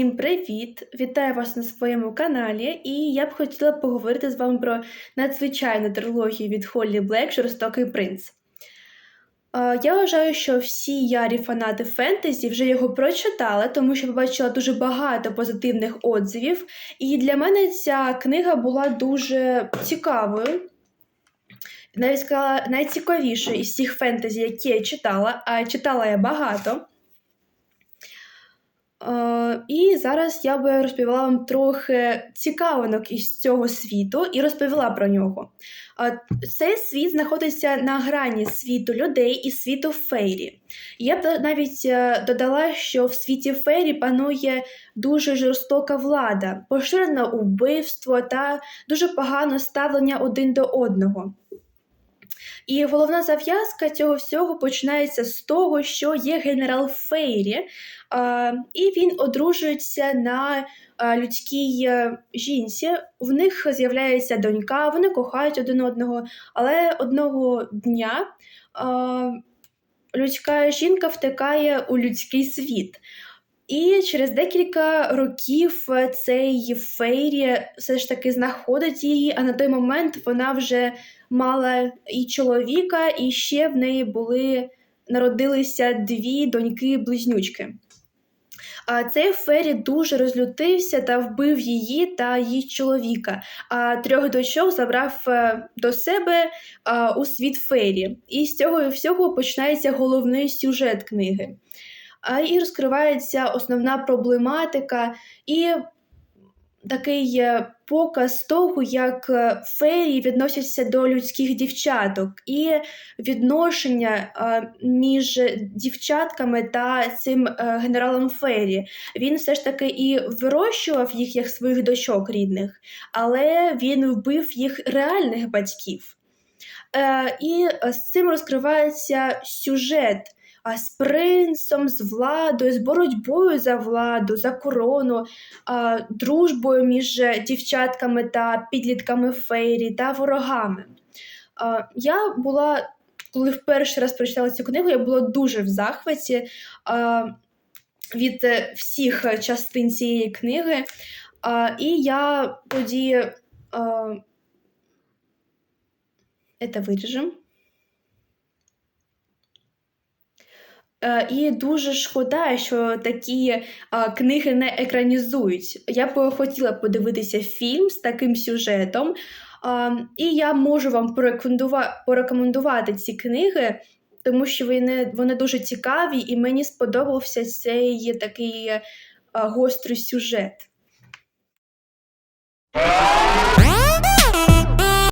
Всім привіт! Вітаю вас на своєму каналі, і я б хотіла поговорити з вами про надзвичайну трилогію від Холлі Блек Жорстокий принц. Я вважаю, що всі ярі фанати фентезі вже його прочитали, тому що побачила дуже багато позитивних отзивів. І для мене ця книга була дуже цікавою. Навіть сказала найцікавішою із всіх фентезі, які я читала, а читала я багато. Е, і зараз я би розповіла вам трохи цікавинок із цього світу і розповіла про нього. Е, Цей світ знаходиться на грані світу людей і світу фейрі. Я б навіть е, додала, що в світі фейрі панує дуже жорстока влада, поширене убивство та дуже погане ставлення один до одного. І головна зав'язка цього всього починається з того, що є генерал Фейрі, і він одружується на людській е, жінці. В них з'являється донька, вони кохають один одного, але одного дня людська жінка втикає у людський світ. І через декілька років е, цей Фейрі все ж таки знаходить її, а на той момент вона вже мала і чоловіка, і ще в неї були народилися дві доньки-близнючки. А цей Фері дуже розлютився та вбив її та її чоловіка, а трьох дочок забрав е, до себе у світ Фері. І з цього всього починається головний сюжет книги. І розкривається основна проблематика і такий показ того, як е, феї відносяться до людських дівчаток, і відношення е, між дівчатками та цим е, генералом Фері. Він все ж таки і вирощував їх як своїх дочок рідних, але він вбив їх реальних батьків. І з цим розкривається сюжет. А з принцем, з владою, з боротьбою за владу, за корону, а, дружбою між дівчатками та підлітками Фейрі та ворогами. А, я була, коли вперше раз прочитала цю книгу, я була дуже в захваті а, від е, всіх частин цієї книги. А, і я тоді. А, це виріжемо. І дуже шкода, що такі книги не екранізують. Я б хотіла подивитися фільм з таким сюжетом, і я можу вам порекомендувати ці книги, тому що вони, вони дуже цікаві, і мені сподобався цей такий гострий сюжет.